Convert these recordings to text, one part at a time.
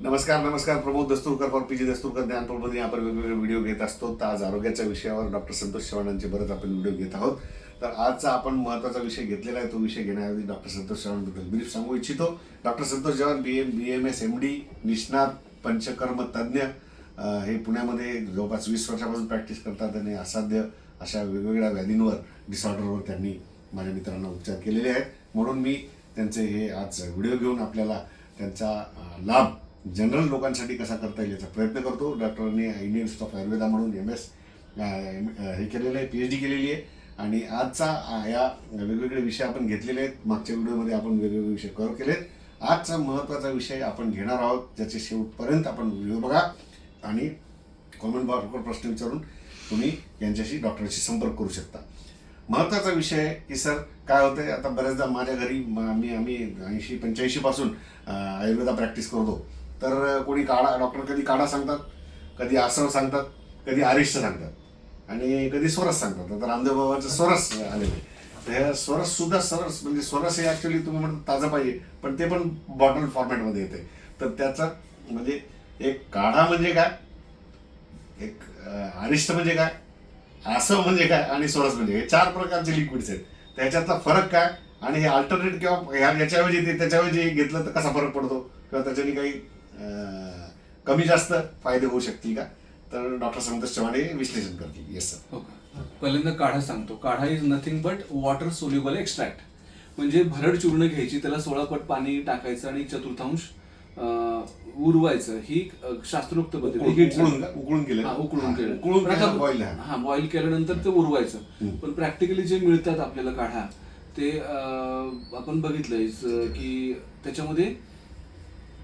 नमस्कार नमस्कार. Pramod Dasturkar for P G Dasturkar. Jnanaprabodhini आपण वेगवेगळे व्हिडिओ घेत असतो. तर आज आरोग्याच्या विषयावर डॉक्टर संतोष चव्हाणांचे बरेच आपण व्हिडिओ घेत आहोत. तर आजचा आपण महत्त्वाचा विषय घेतलेला आहे. तो विषय घेण्याआधी डॉक्टर संतोष चव्हाणबद्दल ब्रीफ सांगू इच्छितो. Doctor Santosh Chavan B M B M S M D निष्णात पंचकर्म तज्ज्ञ हे पुण्यामध्ये जवळपास वीस वर्षापासून प्रॅक्टिस करतात आणि असाध्य अशा वेगवेगळ्या व्याधींवर डिसऑर्डरवर त्यांनी माझ्या मित्रांना उपचार केलेले आहेत. म्हणून मी त्यांचे हे आज व्हिडिओ घेऊन आपल्याला त्यांचा लाभ जनरल लोकांसाठी कसा करता येईल याचा प्रयत्न करतो. डॉक्टरांनी इंडियन ऑफ आयुर्वेदा म्हणून एम एस हे केलेलं आहे पी एच डी केलेली आहे. आणि आजचा या वेगवेगळे विषय आपण घेतलेले आहेत. मागच्या व्हिडिओमध्ये आपण वेगवेगळे विषय कव्हर केलेत. आजचा महत्त्वाचा विषय आपण घेणार आहोत. ज्याचे शेवटपर्यंत आपण व्हिडिओ बघा. आणि कॉमेंट बॉक्सवर प्रश्न विचारून तुम्ही यांच्याशी डॉक्टरशी संपर्क करू शकता. महत्त्वाचा विषय आहे की सर काय होतंय? आता बऱ्याचदा माझ्या घरी मी आम्ही आम्ही ऐंशी पंच्याऐंशीपासून आयुर्वेदा प्रॅक्टिस करतो. तर कोणी काढा डॉक्टर कधी काढा सांगतात कधी आसव सांगतात कधी आरिष्ट सांगतात आणि कधी स्वरस सांगतात. आता रामदेव बाबांचं स्वरस आलेले तर ह्या स्वरस सुद्धा सरस म्हणजे स्वरस हे ॲक्च्युली तुम्ही म्हणता ताजं पाहिजे पण ते पण बॉटल फॉर्मॅटमध्ये येते. तर त्याचा म्हणजे एक काढा म्हणजे काय? एक आरिष्ट म्हणजे काय? आसव म्हणजे काय? आणि सोरस म्हणजे हे चार प्रकारचे लिक्विड्स आहेत. त्याच्यातला फरक काय? आणि हे अल्टरनेट किंवा ह्या- याच्याऐवजी ते त्याच्याऐवजी घेतलं तर कसा फरक पडतो? किंवा त्याच्याने काही कमी जास्त फायदे होऊ शकतील का? तर डॉक्टर संतोष चव्हाण विश्लेषण करतील. येस सर हो? पहिल्यांदा काढा सांगतो. काढा is nothing but water soluble extract म्हणजे भरड चूर्ण घ्यायची त्याला सोळा पट पाणी टाकायचं आणि चतुर्थांश उरवायचं. ही शास्त्रोक्त पद्धती उकळून? उकळून हा, बॉईल हा बॉईल केल्यानंतर ते उरवायचं. पण प्रॅक्टिकली जे मिळतात आपल्याला काढा ते आपण बघितलंय की त्याच्यामध्ये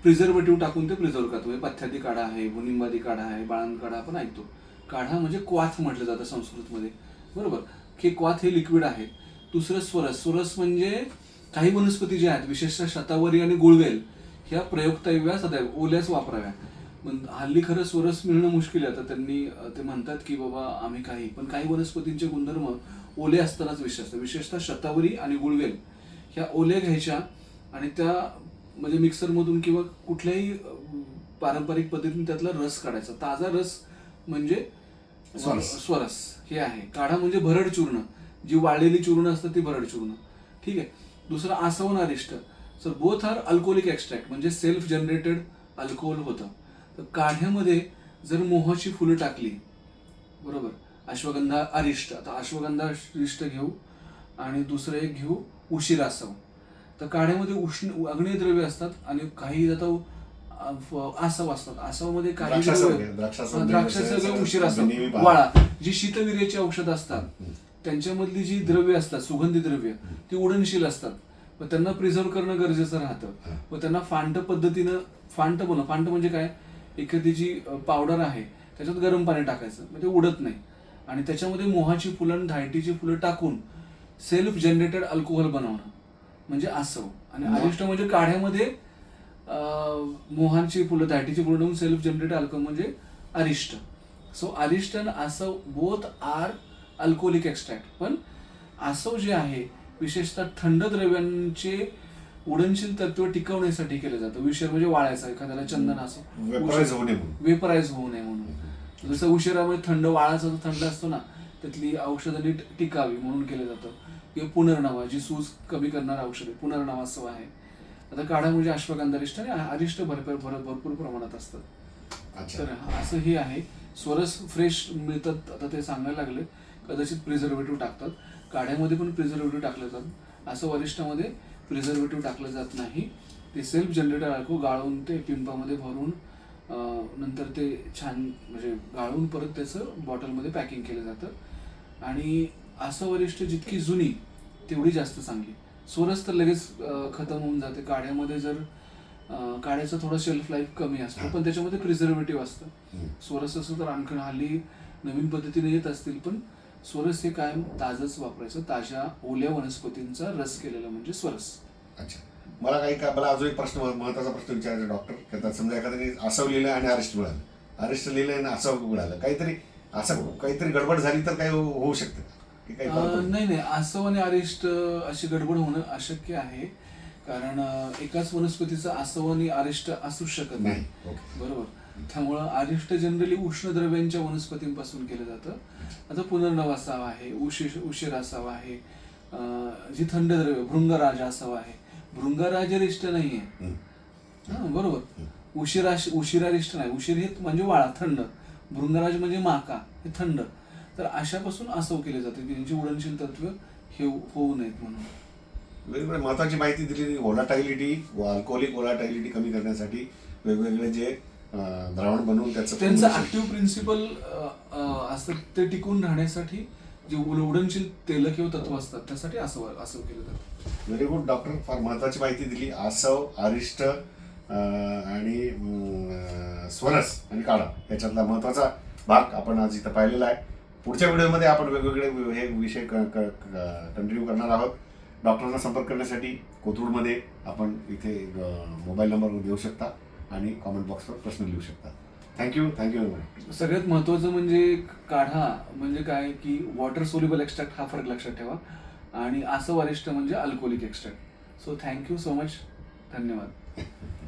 प्रिझर्वेटिव्ह टाकून ते प्रिझर्व करतो म्हणजे पथ्यादी काढा आहे भुनिंबादी काढा आहे बाळांत काढा आपण ऐकतो. काढा म्हणजे क्वाथ म्हटलं जातं संस्कृतमध्ये. बरोबर? हे क्वाथ हे लिक्विड आहे. दुसरं स्वरस. स्वरस म्हणजे काही वनस्पती ज्या आहेत विशेषतः शतावरी आणि गुळवेल ह्या प्रयोगतव्या सदैव ओल्याच वापराव्या पण हल्ली खरं स्वरस मिळणं मुश्किल आहे. आता त्यांनी ते म्हणतात की बाबा आम्ही काही पण काही वनस्पतींचे गुणधर्म ओले असतानाच विशेष विशेषतः शतावरी आणि गुळवेल. ह्या ओल्या घ्यायच्या आणि त्या म्हणजे मिक्सरमधून किंवा कुठल्याही पारंपरिक पद्धतीने त्यातला रस काढायचा. ताजा रस म्हणजे स्वरस. स्वरस. हे आहे. काढा म्हणजे भरड चूर्ण. जी वाळलेली चूर्ण असतात ती भरड चूर्ण. ठीक आहे? दुसरं आसवन अरिष्ट. Sir both are alcoholic extract म्हणजे सेल्फ जनरेटेड अल्कोहोल होतं. तर काढ्यामध्ये जर मोहाची फुलं टाकली बरोबर? अश्वगंधा अरिष्ट. आता अश्वगंधा अरिष्ट घेऊ आणि दुसरं एक घेऊ उशिरा असावं तर काढ्यामध्ये उष्ण अग्नेय द्रव्य असतात आणि काही फ- आसव असतात. आसवामध्ये काही द्राक्षासव जसं- घ्या, उशिरा जसं नेहमी असतो पहा. वाळा जी शीतवीर्याची औषध असतात. त्यांच्यामधली जी द्रव्य असतात सुगंधी द्रव्य ती उडनशील असतात. मग त्यांना प्रिझर्व करणं गरजेचं राहतं. मग त्यांना फांट पद्धतीनं फांट बोला फांट म्हणजे काय? एखादी जी पावडर आहे त्याच्यात गरम पाणी टाकायचं. मग ते उडत नाही. आणि त्याच्यामध्ये मोहाची फुलं आणि धायटीची फुलं टाकून सेल्फ जनरेटेड अल्कोहोल बनवणं. म्हणजे आसव आणि? अरिष्ट म्हणजे काढ्यामध्ये अं, मोहाची फुलं धायटीची फुलं टाकून सेल्फ जनरेटेड अल्कोहोल म्हणजे अरिष्ट. सो अरिष्ट आणि आसव बोथ आर अल्कोहोलिक एक्स्ट्रॅक्ट पण आसव जे आहे विशेषतः थंड द्रव्यांचे उडनशील तत्व टिकवण्यासाठी केलं जातं. विषय म्हणजे वाळायचा एखाद्याला चंदन असं. वेपराईज होऊ नये म्हणून. जसं उशिरामध्ये थंड वाळाचा थंड असतो ना त्यातली औषधं नीट टिकावी म्हणून केलं जातं. किंवा पुनर्नवा जी सूज कमी करणारी औषधे पुनर्नवासव आहे. आता काढा म्हणजे अश्वगंधारिष्ट आणि अरिष्ट भरपूर भर- भरपूर प्रमाणात असतात अच्छा. तर असं हे आहे. स्वरस फ्रेश मिळतात आता ते सांगायला लागले. कदाचित प्रिझर्वेटिव्ह टाकतात. काढ्यामध्ये पण प्रिझर्वेटिव्ह टाकलं जातं. असं वरिष्ठामध्ये प्रिझर्वेटिव्ह टाकलं जात नाही. ते सेल्फ जनरेटर अल्को गाळून ते पिंपामध्ये भरून नंतर ते छान म्हणजे गाळून परत त्याचं बॉटलमध्ये पॅकिंग केलं जातं. आणि असं वरिष्ठ जितकी जुनी तेवढी जास्त चांगली. स्वरस तर लगेच खतम होऊन जाते. काढ्यामध्ये जर अं, काढ्याचा थोडा शेल्फ लाईफ कमी असतो पण त्याच्यामध्ये प्रिझर्वेटिव्ह असतं. स्वरस असं तर आणखीन हल्ली नवीन पद्धतीने येत असतील पण स्वरस हे कायम ताजच वापरायचं. ताज्या ओल्या वनस्पतींचा रस केलेला म्हणजे स्वरस. अच्छा. मला काही का मला अजून एक प्रश्न महत्त्वाचा प्रश्न विचारायचा डॉक्टर समजा एखाद्याने असं लिहिलं आणि अरेस्ट मिळालं. अरेस्ट लिहिलं आणि असं मिळालं. काहीतरी असं काहीतरी गडबड झाली तर काही हो- होऊ शकतं. का? की काही फरक अं, पडतो? नाही नाही. आसव आणि अरिष्ट अशी गडबड होणं अशक्य आहे. कारण अं, एकाच वनस्पतीचं आसव आणि अरिष्ट असूच शकत नाही. नाही. ओके. बरोबर? त्यामुळं अरिष्ट जनरली उष्ण द्रव्यांच्या वनस्पतींपासून केलं जातं. आता पुनर्नव असावा आहे उशीर उशीर असावा आहे अं, जी थंड द्रव्य भृंगराज असावा आहे. भृंगराज अरिष्ट नाहीये. हम्म. हा, बरोबर? उशिरा उशिरारिष्ट नाही. उशीर हे म्हणजे वाळा थंड. भृंगराज म्हणजे माका हे थंड. तर अशापासून आसव केले जाते की ज्यांची उडनशील तत्व हे होऊ नयेत म्हणून. वेगवेगळ्या महत्वाची माहिती दिलेली व्होलाटायलिटी अल्कोहोलिक व्होलाटायलिटी कमी करण्यासाठी वेगवेगळे जे द्रावण बनवून त्याचं त्यांचं ऍक्टिव्ह प्रिन्सिपल असतं ते टिकून राहण्यासाठी जे उड- उडनशील तेल किंवा तत्व असतात त्यासाठी असं असं केलं जातं. व्हेरी गुड डॉक्टर फार महत्वाची माहिती दिली. आसव अरिष्ट अं, आणि स्वरस आणि काळा याच्यातला महत्त्वाचा भाग आपण आज इथं पाहिलेला आहे. पुढच्या व्हिडिओमध्ये आपण वेगवेगळे हे विषय कंटिन्यू करणार आहोत. डॉक्टरांना संपर्क करण्यासाठी कोथरूडमध्ये आपण इथे मोबाईल नंबर देऊ शकता आणि कॉमेंट बॉक्सवर प्रश्न लिहू शकता. थँक्यू थँक्यू व्हेरी मच सगळ्यात महत्वाचं म्हणजे काढा म्हणजे काय की वॉटर सोल्युबल एक्स्ट्रॅक्ट हा फरक लक्षात ठेवा. आणि असं वरिष्ठ म्हणजे alcoholic extract so thank you so much धन्यवाद.